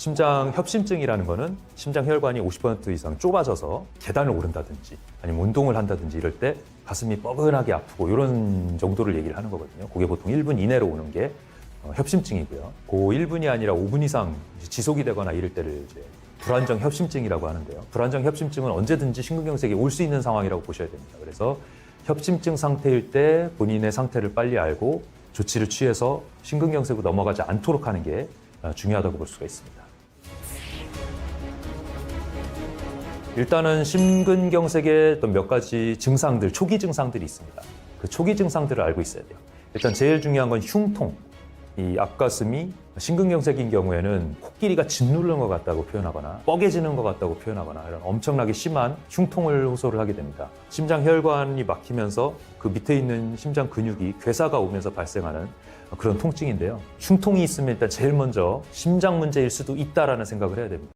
심장 협심증이라는 거는 심장 혈관이 50% 이상 좁아져서 계단을 오른다든지 아니면 운동을 한다든지 이럴 때 가슴이 뻐근하게 아프고 이런 정도를 얘기를 하는 거거든요. 그게 보통 1분 이내로 오는 게 어, 협심증이고요. 그 1분이 아니라 5분 이상 지속이 되거나 이럴 때를 이제 불안정 협심증이라고 하는데요. 불안정 협심증은 언제든지 심근경색이 올 수 있는 상황이라고 보셔야 됩니다. 그래서 협심증 상태일 때 본인의 상태를 빨리 알고 조치를 취해서 심근경색으로 넘어가지 않도록 하는 게 어, 중요하다고 볼 수가 있습니다. 일단은 심근경색의 어떤 몇 가지 증상들, 초기 증상들이 있습니다. 그 초기 증상들을 알고 있어야 돼요. 일단 제일 중요한 건 흉통. 이 앞가슴이 심근경색인 경우에는 코끼리가 짓누르는 것 같다고 표현하거나 뻐개지는 것 같다고 표현하거나 이런 엄청나게 심한 흉통을 호소를 하게 됩니다. 심장 혈관이 막히면서 그 밑에 있는 심장 근육이 괴사가 오면서 발생하는 그런 통증인데요. 흉통이 있으면 일단 제일 먼저 심장 문제일 수도 있다라는 생각을 해야 됩니다.